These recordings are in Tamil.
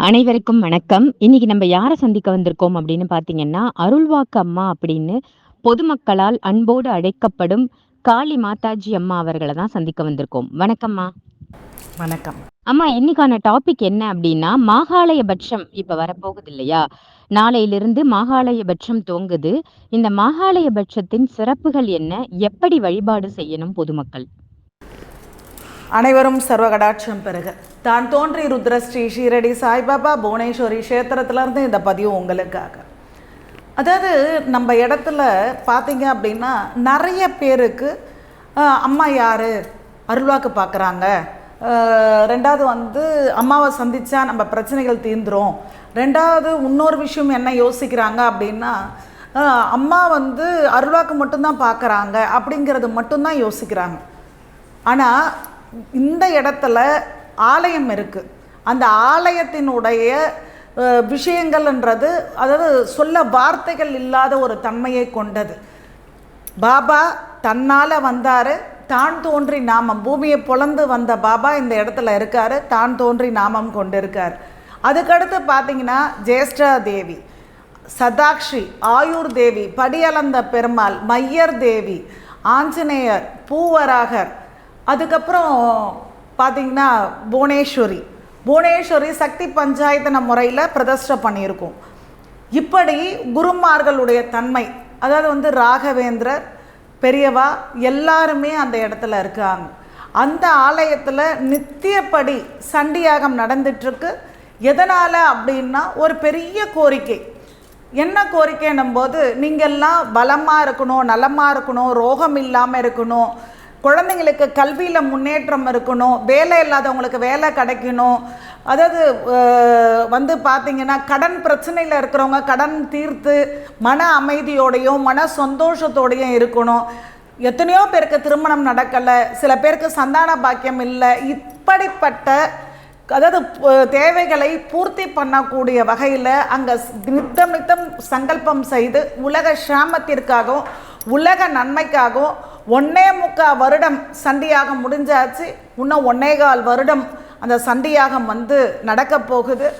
அனைவருக்கும் வணக்கம். இன்னைக்கு நம்ம யார சந்திக்க வந்திருக்கோம் அப்படின்னு பார்த்தீங்கன்னா, அருள்வாக்கு அம்மா அப்படின்னு பொதுமக்களால் அன்போடு அழைக்கப்படும் காளி மாதாஜி அம்மா அவர்கள தான் சந்திக்க வந்திருக்கோம். வணக்கம்மா. வணக்கம். அம்மா இன்னைக்கான டாபிக் என்ன அப்படின்னா, மாகாளயபட்சம் இப்ப வரப்போகுது இல்லையா? நாளையிலிருந்து மாகாளயபட்சம் துவங்குது. இந்த மாகாளயபட்சத்தின் சிறப்புகள் என்ன? எப்படி வழிபாடு செய்யணும் பொதுமக்கள்? அனைவரும் சர்வகடாட்சம் பெறுக. தான் தோன்றி ருத்ர ஸ்ரீ ஷீரடி சாய்பாபா புவனேஸ்வரி கஷேத்திரத்துலேருந்து இந்த பதிவு உங்களுக்காக. அதாவது நம்ம இடத்துல பார்த்தீங்க அப்படின்னா, நிறைய பேருக்கு அம்மா யார் அருள்வாக்கு பார்க்குறாங்க. ரெண்டாவது வந்து அம்மாவை சந்தித்தா நம்ம பிரச்சனைகள் தீர்ந்துரும். ரெண்டாவது இன்னொரு விஷயம் என்ன யோசிக்கிறாங்க அப்படின்னா, அம்மா வந்து அருள்வாக்கு மட்டும்தான் பார்க்குறாங்க அப்படிங்கிறது மட்டும்தான் யோசிக்கிறாங்க. ஆனால் இந்த இடத்துல ஆலயம் இருக்குது அந்த ஆலயத்தினுடைய விஷயங்கள்ன்றது அதாவது சொல்ல வார்த்தைகள் இல்லாத ஒரு தன்மையை கொண்டது. பாபா தன்னால் வந்தார் தான் தோன்றி நாமம் பூமியை பொளந்து வந்த பாபா இந்த இடத்துல இருக்கார் தான் தோன்றி நாமம் கொண்டிருக்கார். அதுக்கடுத்து பார்த்தீங்கன்னா, ஜேஷ்டா தேவி, சதாக்ஷி, ஆயூர் தேவி, படியளந்த பெருமாள், மையர் தேவி, ஆஞ்சநேயர், பூவராகர், அதுக்கப்புறம் பார்த்திங்கன்னா புவனேஸ்வரி. புவனேஸ்வரி சக்தி பஞ்சாயத்தின முறையில் பிரதிஷ்டை பண்ணியிருக்கோம். இப்படி குருமார்களுடைய தன்மை அதாவது வந்து ராகவேந்திரர், பெரியவா எல்லாருமே அந்த இடத்துல இருக்காங்க. அந்த ஆலயத்தில் நித்தியப்படி சண்டியாகம் நடந்துட்டுருக்கு. எதனால் அப்படின்னா, ஒரு பெரிய கோரிக்கை. என்ன கோரிக்கைன்னும்போது, நீங்கள்லாம் பலமாக இருக்கணும், நலமாக இருக்கணும், ரோகம் இல்லாமல் இருக்கணும், குழந்தைங்களுக்கு கல்வியில் முன்னேற்றம் இருக்கணும், வேலை இல்லாதவங்களுக்கு வேலை கிடைக்கணும். அதாவது வந்து பார்த்தீங்கன்னா, கடன் பிரச்சனையில் இருக்கிறவங்க கடன் தீர்த்து மன அமைதியோடையும், மன சந்தோஷத்தோடையும் இருக்கணும். எத்தனையோ பேருக்கு திருமணம் நடக்கலை. சில பேருக்கு சந்தான பாக்கியம் இல்லை. இப்படிப்பட்ட அதாவது தேவைகளை பூர்த்தி பண்ணக்கூடிய வகையில் அங்கே நித்தம் நித்தம் சங்கல்பம் செய்து உலக சிராமத்திற்காகவும் உலக நன்மைக்காகவும் ஒன்னே முக்கால் வருடம் சண்டியாகம் முடிஞ்சாச்சு. இன்னும் ஒன்னேகால் வருடம் அந்த சண்டியாகம் வந்து நடக்கப் போகுது.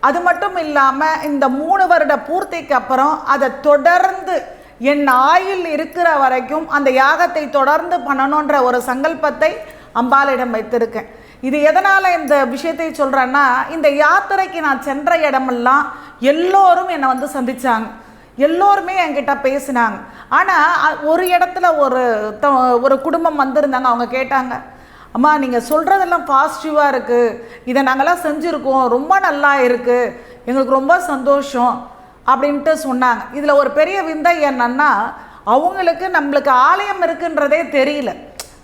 அது மட்டும் இல்லாமல் இந்த மூணு வருட பூர்த்திக்கு அப்புறம் அதை தொடர்ந்து என் ஆயில் இருக்கிற வரைக்கும் அந்த யாகத்தை தொடர்ந்து பண்ணணுன்ற ஒரு சங்கல்பத்தை அம்பாளிடம் வைத்திருக்கேன். இது எதனால் இந்த விஷயத்தை சொல்கிறேன்னா, இந்த யாத்திரைக்கு நான் சென்ற இடமெல்லாம் எல்லோரும் என்னை வந்து சந்திச்சாங்க. எல்லோருமே என்கிட்ட பேசினாங்க. ஆனால் ஒரு இடத்துல ஒரு த ஒரு குடும்பம் வந்திருந்தாங்க. அவங்க கேட்டாங்க, அம்மா நீங்கள் சொல்கிறதெல்லாம் பாசிட்டிவாக இருக்குது. இதை நாங்கள்லாம் செஞ்சுருக்கோம். ரொம்ப நல்லா இருக்குது. எங்களுக்கு ரொம்ப சந்தோஷம் அப்படின்ட்டு சொன்னாங்க. இதில் ஒரு பெரிய விந்தை என்னன்னா, அவங்களுக்கு நம்மளுக்கு ஆலயம் இருக்குன்றதே தெரியல.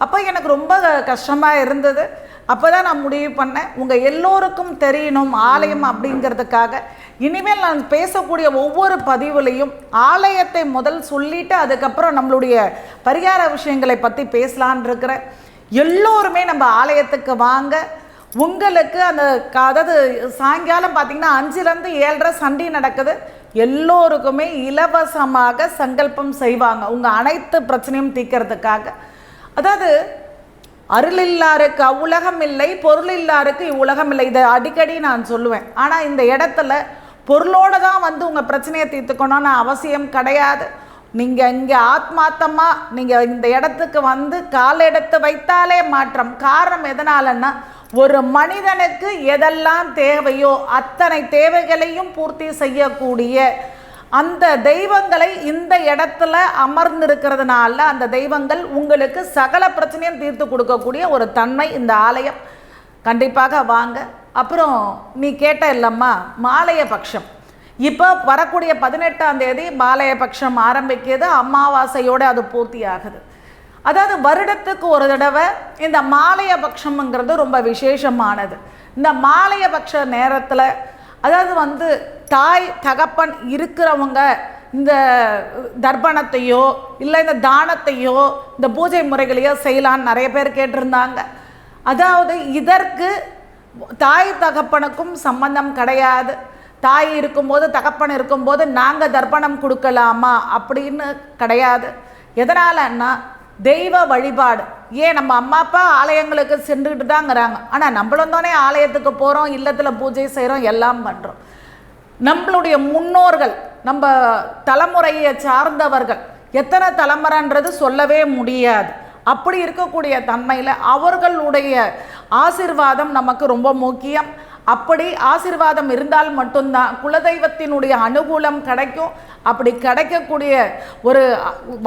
அப்போ எனக்கு ரொம்ப கஷ்டமாக இருந்தது. அப்போ தான் நான் முடிவு பண்ணேன், உங்கள் எல்லோருக்கும் தெரியணும் ஆலயம் அப்படிங்கிறதுக்காக, இனிமேல் நான் பேசக்கூடிய ஒவ்வொரு பதிவுலையும் ஆலயத்தை முதல் சொல்லிட்டு அதுக்கப்புறம் நம்மளுடைய பரிகார விஷயங்களை பற்றி பேசலான் இருக்கிறேன். எல்லோருமே நம்ம ஆலயத்துக்கு வாங்க. உங்களுக்கு அந்த க அதாவது சாயங்காலம் பார்த்தீங்கன்னா 5லேருந்து 7:30 சண்டி நடக்குது. எல்லோருக்குமே இலவசமாக சங்கல்பம் செய்வாங்க. உங்கள் அனைத்து பிரச்சனையும் தீர்க்கறதுக்காக. அதாவது அருள் இல்லாருக்கு அவ்வுலகம் இல்லை, பொருள் இல்லாருக்கு இவ்வுலகம் இல்லை. இதை அடிக்கடி நான் சொல்லுவேன். ஆனால் இந்த இடத்துல பொருளோடு தான் வந்து உங்கள் பிரச்சனையை தீர்த்துக்கணும்னு அவசியம் கிடையாது. நீங்கள் இங்கே ஆத்மாத்தமாக நீங்கள் இந்த இடத்துக்கு வந்து கால் எடுத்து வைத்தாலே மாற்றம். காரணம் எதனாலன்னா, ஒரு மனிதனுக்கு எதெல்லாம் தேவையோ அத்தனை தேவைகளையும் பூர்த்தி செய்யக்கூடிய அந்த தெய்வங்களை இந்த இடத்துல அமர்ந்திருக்கிறதுனால அந்த தெய்வங்கள் உங்களுக்கு சகல பிரச்சனையும் தீர்த்து கொடுக்கக்கூடிய ஒரு தன்மை இந்த ஆலயம். கண்டிப்பாக வாங்க. அப்புறம் நீ கேட்ட இல்லம்மா மாலைய பட்சம். இப்போ வரக்கூடிய 18ஆம் தேதி மாலைய பட்சம் ஆரம்பிக்கிறது அமாவாசையோடு அது பூர்த்தி ஆகுது. அதாவது வருடத்துக்கு ஒரு தடவை இந்த மாலைய பட்சம்ங்கிறது ரொம்ப விசேஷமானது. இந்த மாலைய பட்ச நேரத்தில் அதாவது வந்து தாய் தகப்பன் இருக்கிறவங்க இந்த தர்ப்பணத்தையோ இல்லை இந்த தானத்தையோ இந்த பூஜை முறைகளையோ செய்யலான்னு நிறைய பேர் கேட்டிருந்தாங்க. அதாவது இதற்கு தாய் தகப்பனுக்கும் சம்பந்தம் கிடையாது. தாய் இருக்கும்போது தகப்பன் இருக்கும்போது நாங்கள் தர்ப்பணம் கொடுக்கலாமா அப்படின்னு கிடையாது. எதனாலன்னா தெய்வ வழிபாடு. ஏன் நம்ம அம்மா அப்பா ஆலயங்களுக்கு சென்றுக்கிட்டு தாங்கிறாங்க ஆனால் நம்மளும் தானே ஆலயத்துக்கு போகிறோம் இல்லத்தில் பூஜை செய்கிறோம் எல்லாம் பண்ணுறோம் நம்மளுடைய முன்னோர்கள் நம்ம தலைமுறையை சார்ந்தவர்கள் எத்தனை தலைமுறைன்றது சொல்லவே முடியாது. அப்படி இருக்கக்கூடிய தன்மையில் அவர்களுடைய ஆசிர்வாதம் நமக்கு ரொம்ப முக்கியம். அப்படி ஆசிர்வாதம் இருந்தால் மட்டும்தான் குலதெய்வத்தினுடைய அனுகூலம் கிடைக்கும். அப்படி கிடைக்கக்கூடிய ஒரு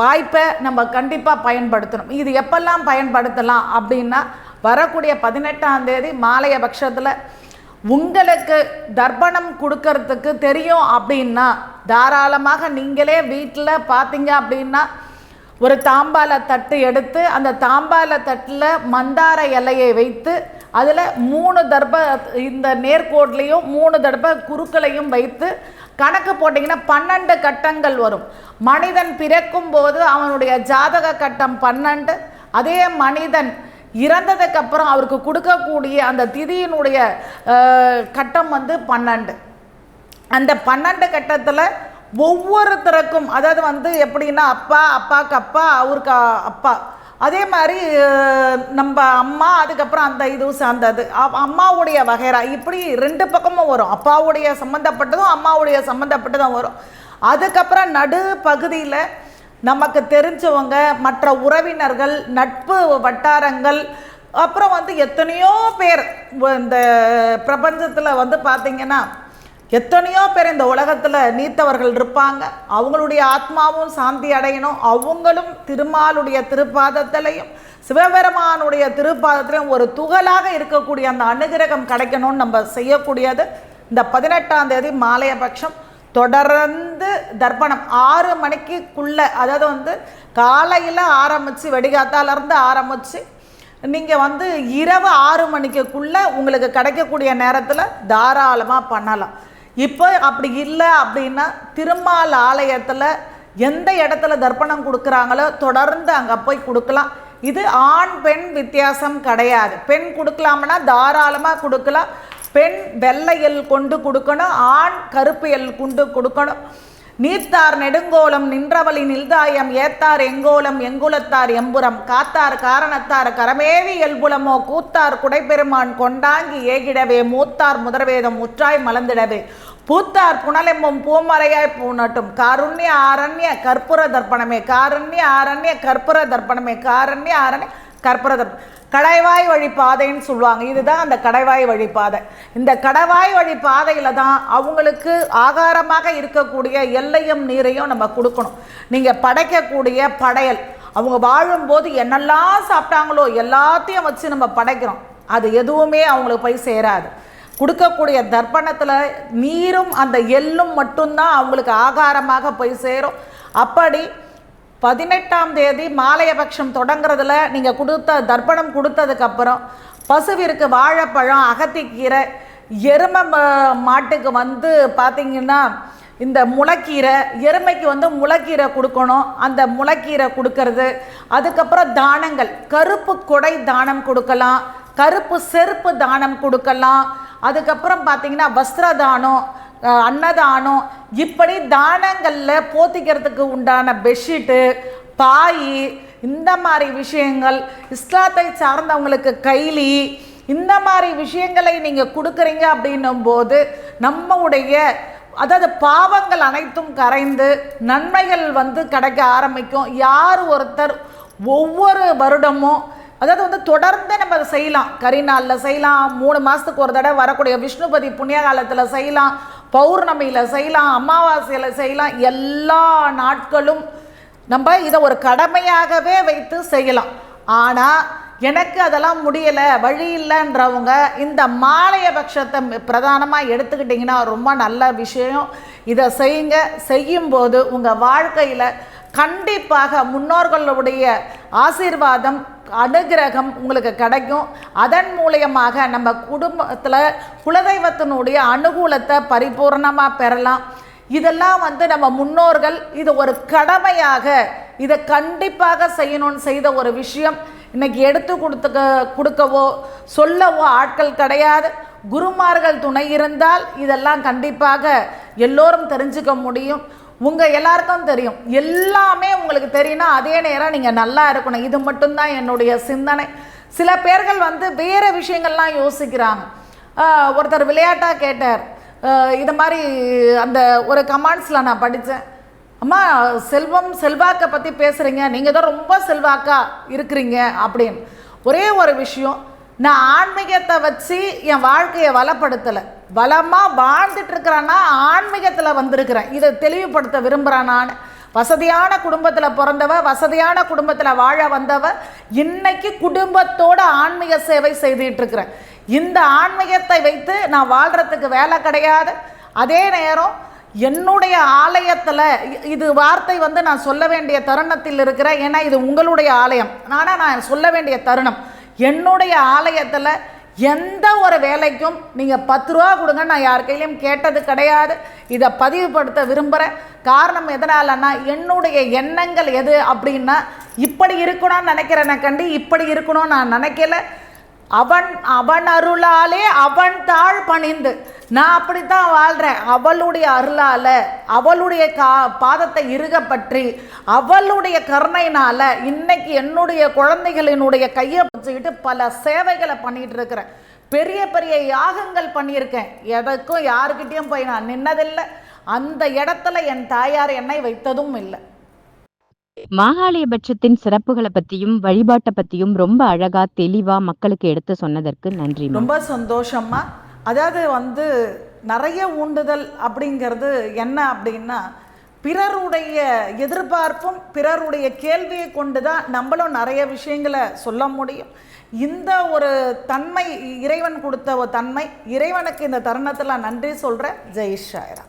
வாய்ப்பை நம்ம கண்டிப்பாக பயன்படுத்தணும். இது எப்பெல்லாம் பயன்படுத்தலாம் அப்படின்னா வரக்கூடிய பதினெட்டாம் தேதி மாலைய பட்சத்தில் உங்களுக்கு தர்ப்பணம் கொடுக்கறதுக்கு தெரியும் அப்படின்னா தாராளமாக நீங்களே வீட்டில் பார்த்தீங்க அப்படின்னா ஒரு தாம்பால தட்டு எடுத்து அந்த தாம்பால தட்டில் மந்தார இலையை வைத்து அதில் மூணு தர்ப இந்த நேர்கோட்லேயும் மூணு தர்ப குறுக்களையும் வைத்து கணக்கு போட்டிங்கன்னா பன்னெண்டு கட்டங்கள் வரும். மனிதன் பிறக்கும் போது அவனுடைய ஜாதக கட்டம் பன்னெண்டு அதே மனிதன் இறந்ததுக்கப்புறம் அவருக்கு கொடுக்கக்கூடிய அந்த திதியினுடைய கட்டம் வந்து பன்னெண்டு. அந்த பன்னெண்டு கட்டத்தில் ஒவ்வொருத்தருக்கும் அதாவது வந்து எப்படின்னா அப்பா அப்பாவுக்கு அப்பா அவருக்கு அப்பா. அதே மாதிரி நம்ம அம்மா அதுக்கப்புறம் அந்த இது சார்ந்தது. அம்மாவுடைய வகைரா இப்படி ரெண்டு பக்கமும் வரும். அப்பாவுடைய சம்மந்தப்பட்டதும் அம்மாவுடைய சம்மந்தப்பட்டதும் வரும். அதுக்கப்புறம் நடு பகுதியில் நமக்கு தெரிஞ்சவங்க மற்ற உறவினர்கள் நட்பு வட்டாரங்கள் அப்புறம் வந்து எத்தனையோ பேர் இந்த பிரபஞ்சத்தில் வந்து பார்த்திங்கன்னா எத்தனையோ பேர் இந்த உலகத்தில் நீத்தவர்கள் இருப்பாங்க. அவங்களுடைய ஆத்மாவும் சாந்தி அடையணும். அவங்களும் திருமாலுடைய திருப்பாதத்திலையும் சிவபெருமானுடைய திருப்பாதத்திலையும் ஒரு துகளாக இருக்கக்கூடிய அந்த அனுகிரகம் கிடைக்கணும்னு நம்ம செய்யக்கூடியது இந்த பதினெட்டாம் தேதி மாலையபட்சம் தொடர்ந்து தர்ப்பணம் ஆறு மணிக்குள்ளே அதாவது வந்து காலையில் ஆரம்பித்து வெடிகாத்தாலேருந்து ஆரம்பித்து நீங்கள் வந்து இரவு ஆறு மணிக்குள்ளே உங்களுக்கு கிடைக்கக்கூடிய நேரத்தில் தாராளமாக பண்ணலாம். இப்போ அப்படி இல்லை அப்படின்னா திருமால் ஆலயத்தில் எந்த இடத்துல தர்ப்பணம் கொடுக்குறாங்களோ தொடர்ந்து அங்கே போய் கொடுக்கலாம். இது ஆண் பெண் வித்தியாசம் கிடையாது. பெண் கொடுக்கலாம்னா தாராளமாக கொடுக்கலாம். பெண் வெள்ளையல் கொண்டு கொடுக்கணும் ஆண் கருப்பு எல் கொண்டு கொடுக்கணும். நீர்த்தார் நெடுங்கோலம் நின்றவழி நில்தாயம் ஏத்தார் எங்கோலம் எங்குலத்தார் எம்புரம் காத்தார் காரணத்தார் கரமேவி எல்புலமோ கூத்தார் குடைபெருமான் கொண்டாங்கி ஏகிடவே மூத்தார் முதற்வேதம் முற்றாய் மலர்ந்திடவே. பூத்தார் புனலெம்பும் பூமலையாய் பூனட்டும் காருண்ய ஆரண்ய கற்பூர தர்ப்பணமே காருண்ய ஆரண்ய கற்பூர தர்ப்பணமே காருண்ய ஆரண்ய கற்பூர தர்ப்பணம் கடைவாய் வழி பாதைன்னு சொல்லுவாங்க. இதுதான் அந்த கடைவாய் வழி பாதை. இந்த கடைவாய் வழி பாதையில் தான் அவங்களுக்கு ஆகாரமாக இருக்கக்கூடிய எல்லையும் நீரையும் நம்ம கொடுக்கணும். நீங்கள் படைக்கக்கூடிய படையல். அவங்க வாழும்போது என்னெல்லாம் சாப்பிட்டாங்களோ எல்லாத்தையும் வச்சு நம்ம படைக்கிறோம். அது எதுவுமே அவங்களுக்கு போய் சேராது. கொடுக்கக்கூடிய தர்ப்பணத்தில் நீரும் அந்த எள்ளும் மட்டும்தான் அவங்களுக்கு ஆகாரமாக போய் சேரும். அப்படி பதினெட்டாம் தேதி மாலையபட்சம் தொடங்குறதுல நீங்கள் கொடுத்த தர்ப்பணம் கொடுத்ததுக்கப்புறம் பசுவிற்கு வாழைப்பழம் அகத்திக்கீரை எருமை மாட்டுக்கு வந்து பார்த்திங்கன்னா இந்த முளைக்கீரை எருமைக்கு வந்து முளைக்கீரை கொடுக்கணும். அந்த முளைக்கீரை கொடுக்கறது. அதுக்கப்புறம் தானங்கள் கருப்பு கொடை தானம் கொடுக்கலாம் கருப்பு செருப்பு தானம் கொடுக்கலாம் அதுக்கப்புறம் பார்த்தீங்கன்னா வஸ்திரதானம் அன்னதானம் இப்படி தானங்களில் போத்திக்கிறதுக்கு உண்டான பெட்ஷீட்டு பாய் இந்த மாதிரி விஷயங்கள் இஸ்லாத்தை சார்ந்தவங்களுக்கு கைலி இந்த மாதிரி விஷயங்களை நீங்கள் கொடுக்குறீங்க அப்படின்னும் போது நம்முடைய அதாவது பாவங்கள் அனைத்தும் கரைந்து நன்மைகள் வந்து கிடைக்க ஆரம்பிக்கும். யார் ஒருத்தர் ஒவ்வொரு வருடமும் அதாவது வந்து தொடர்ந்து நம்ம அதை செய்யலாம். கரிநாளில் செய்யலாம் மூணு மாதத்துக்கு ஒரு தடவை வரக்கூடிய விஷ்ணுபதி புண்ணிய காலத்தில் செய்யலாம் பௌர்ணமியில் செய்யலாம் அமாவாசையில் செய்யலாம் எல்லா நாட்களும் நம்ம இதை ஒரு கடமையாகவே வைத்து செய்யலாம். ஆனால் எனக்கு அதெல்லாம் முடியலை வழி இல்லைன்றவங்க இந்த மாலைய பட்சத்தை பிரதானமாக எடுத்துக்கிட்டிங்கன்னா ரொம்ப நல்ல விஷயம். இதை செய்யுங்க. செய்யும்போது உங்கள் வாழ்க்கையில் கண்டிப்பாக முன்னோர்களுடைய ஆசீர்வாதம் அனுகிரகம் உங்களுக்கு கிடைக்கும். அதன் மூலியமாக நம்ம குடும்பத்தில் குலதெய்வத்தினுடைய அனுகூலத்தை பரிபூர்ணமாக பெறலாம். இதெல்லாம் வந்து நம்ம முன்னோர்கள் இது ஒரு கடமையாக இதை கண்டிப்பாக செய்யணும்னு செய்த ஒரு விஷயம். இன்றைக்கி எடுத்து கொடுத்துக்க கொடுக்கவோ சொல்லவோ ஆட்கள் கிடையாது. குருமார்கள் துணை இருந்தால் இதெல்லாம் கண்டிப்பாக எல்லோரும் தெரிஞ்சுக்க முடியும். உங்கள் எல்லாருக்கும் தெரியும். எல்லாமே உங்களுக்கு தெரியும்னா அதே நேரம் நீங்கள் நல்லா இருக்கணும். இது மட்டும்தான் என்னுடைய சிந்தனை. சில பேர்கள் வந்து வேறு விஷயங்கள்லாம் யோசிக்கிறாங்க. ஒருத்தர் விளையாட்டாக கேட்டார். இது மாதிரி அந்த ஒரு கமெண்ட்ஸில் நான் படித்தேன் அம்மா செல்வம் செல்வாக்கை பற்றி பேசுகிறீங்க நீங்கள் தான் ரொம்ப செல்வாக்கா இருக்கிறீங்க அப்படின்னு. ஒரே ஒரு விஷயம் நான் ஆன்மீகத்தை வச்சு என் வாழ்க்கையை வளப்படுத்தலை. வளமாக வாழ்ந்துட்டுருக்கிறேன்னா ஆன்மீகத்தில் வந்திருக்கிறேன். இதை தெளிவுபடுத்த விரும்புகிறேன் நான். வசதியான குடும்பத்தில் பிறந்தவ வசதியான குடும்பத்தில் வாழ வந்தவ இன்னைக்கு குடும்பத்தோட ஆன்மீக சேவை செய்துட்டுருக்கிறேன். இந்த ஆன்மீகத்தை வைத்து நான் வாழ்கிறதுக்கு வேலை கிடையாது. அதே நேரம் என்னுடைய ஆலயத்தில் இது வார்த்தை வந்து நான் சொல்ல வேண்டிய தருணத்தில் இருக்கிறேன். ஏன்னா இது உங்களுடைய ஆலயம். ஆனால் நான் சொல்ல வேண்டிய தருணம். என்னுடைய ஆலயத்தில் எந்த ஒரு வேலைக்கும் நீங்கள் பத்து ரூபா கொடுங்க நான் யார் கையிலையும் கேட்டது கிடையாது. இதை பதிவுபடுத்த விரும்புகிறேன் காரணம் எதனாலன்னா என்னுடைய எண்ணங்கள் எது அப்படின்னா இப்படி இருக்கணும்னு நினைக்கிறேன கண்டி இப்படி இருக்கணும்னு நான் நினைக்கல. அவன் அவன் அருளாலே அவன் தாழ் பணிந்து. நான் அப்படித்தான் வாழ்கிறேன் அவளுடைய அருளால் அவளுடைய கா பாதத்தை இறுக பற்றி அவளுடைய கருணையினால் இன்னைக்கு என்னுடைய குழந்தைகளினுடைய கையை பிடிச்சிக்கிட்டு பல சேவைகளை பண்ணிகிட்டு இருக்கிறேன் பெரிய பெரிய யாகங்கள் பண்ணியிருக்கேன். எதற்கும் யாருக்கிட்டேயும் போய் நான் நின்னதில்லை. அந்த இடத்துல என் தாயார் என்னை வைத்ததும் இல்லை. மாகாளியபட்சத்தின் சிறப்புகளை பத்தியும் வழிபாட்டை பத்தியும் ரொம்ப அழகா தெளிவா மக்களுக்கு எடுத்து சொன்னதற்கு நன்றி ரொம்ப சந்தோஷமா அதாவது வந்து நிறைய ஊண்டுதல் அப்படிங்கிறது என்ன அப்படின்னா பிறருடைய எதிர்பார்ப்பும் பிறருடைய கேள்வியை கொண்டு தான் நம்மளும் நிறைய விஷயங்களை சொல்ல முடியும். இந்த ஒரு தன்மை இறைவன் கொடுத்த ஒரு தன்மை இறைவனுக்கு இந்த தருணத்தில் நன்றி சொல்கிறேன் ஜெய் ஷாயரா